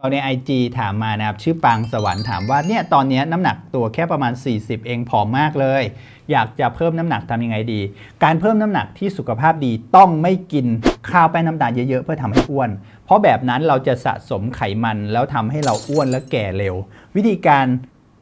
เราใน IG ถามมานะครับ ชื่อปางสวรรค์ถามว่าเนี่ยตอนนี้น้ำหนักตัวแค่ประมาณ 40 เองผอมมากเลย อยากจะเพิ่มน้ำหนักทำยังไงดี การเพิ่มน้ำหนักที่สุขภาพดีต้องไม่กินข้าวแป้งน้ำตาลเยอะๆ เพื่อทำให้อ้วน เพราะแบบนั้นเราจะสะสมไขมันแล้วทำให้เราอ้วนและแก่เร็ว วิธีการ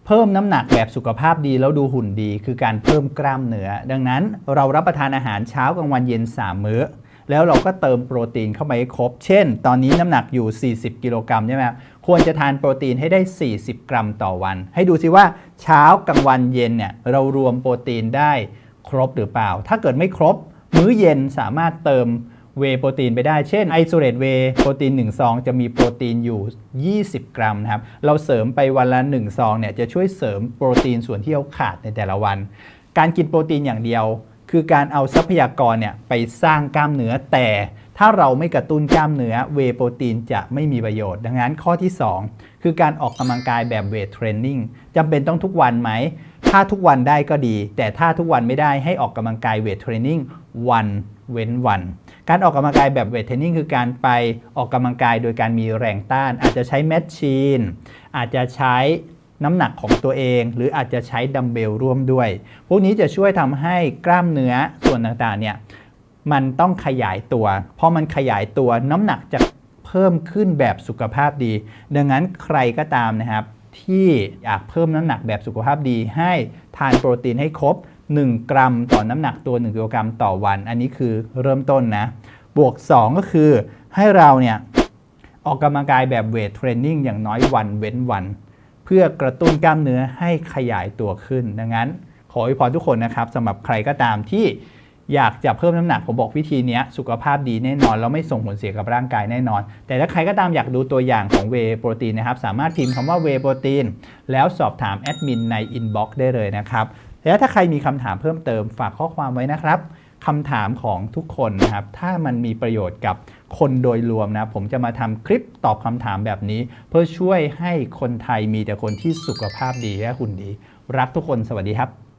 เพิ่มน้ำหนักแบบสุขภาพดีแล้วดูหุ่นดี คือการเพิ่มกล้ามเนื้อดังนั้นเรารับประทานอาหารเช้ากลางวันเย็น3มื้อ แล้วเราก็เติมโปรตีนเข้าไปให้ครบ เช่น ตอนนี้น้ำหนักอยู่ 40 กิโลกรัมใช่ไหมครับควรจะทานโปรตีนให้ได้ 40 กรัมต่อวัน ให้ดูซิว่าเช้ากลางวันเย็นเนี่ยเรารวมโปรตีนได้ครบหรือเปล่า ถ้าเกิดไม่ครบ มื้อเย็นสามารถเติมเวโปรตีนไปได้ เช่นไอโซเลตเวโปรตีน1ซองจะมีโปรตีนอยู่ 20 กรัมนะครับ เราเสริมไปวันละ 1 ซองเนี่ยจะช่วยเสริมโปรตีนส่วนที่เราขาดในแต่ละวัน การกินโปรตีนอย่างเดียว คือการเอาทรัพยากรเนี่ยไปสร้างกล้ามเนื้อแต่ถ้าเราไม่กระตุ้นกล้ามเนื้อเวโปรตีนจะไม่มีประโยชน์ ดังนั้นข้อที่ 2 คือการออกกำลังกายแบบเวทเทรนนิ่งจำเป็นต้องทุกวันไหม ถ้าทุกวันได้ก็ดี แต่ถ้าทุกวันไม่ได้ให้ออกกำลังกายเวทเทรนนิ่งวันเว้นวัน การออกกำลังกายแบบเวทเทรนนิ่งคือการไปออกกำลังกายโดยการมีแรงต้าน อาจจะใช้แมชชีนอาจจะใช้ น้ำหนักของตัวเอง หรืออาจจะใช้ดัมเบลร่วมด้วย พวกนี้จะช่วยทำให้กล้ามเนื้อส่วนต่างๆเนี่ยมันต้องขยายตัวพอมันขยายตัวน้ำหนักจะเพิ่มขึ้นแบบสุขภาพดี ดังนั้นใครก็ตามนะครับ ที่อยากเพิ่มน้ำหนักแบบสุขภาพดี ให้ทานโปรตีนให้ครบ 1 กรัมต่อน้ำหนักตัว 1กิโลกรัมต่อวัน อันนี้คือเริ่มต้นนะ บวก 2 ก็คือให้เราเนี่ยออกกำลังกายแบบเวทเทรนนิ่งอย่างน้อยวันเว้นวัน พื่อกระตุ้นกล้ามเนื้อให้ขยายตัวขึ้น ดังนั้น ขออวยพรทุกคนนะครับสำหรับใครก็ตามที่อยากจะเพิ่มน้ำหนักผมบอกวิธีนี้สุขภาพดีแน่นอน แล้วไม่ส่งผลเสียกับร่างกายแน่นอน แต่ถ้าใครก็ตามอยากดูตัวอย่างของเวโปรตีนนะครับ สามารถพิมพ์คำว่าเวโปรตีนแล้วสอบถามแอดมินในอินบ็อกซ์ได้เลยนะครับแล้วถ้าใครมีคำถามเพิ่มเติมฝากข้อความไว้นะครับ คำถามของทุกคนนะครับ ถ้ามันมีประโยชน์กับคนโดยรวมนะ ผมจะมาทำคลิปตอบคำถามแบบนี้ เพื่อช่วยให้คนไทยมีแต่คนที่สุขภาพดีและหุ่นดี รักทุกคนสวัสดีครับ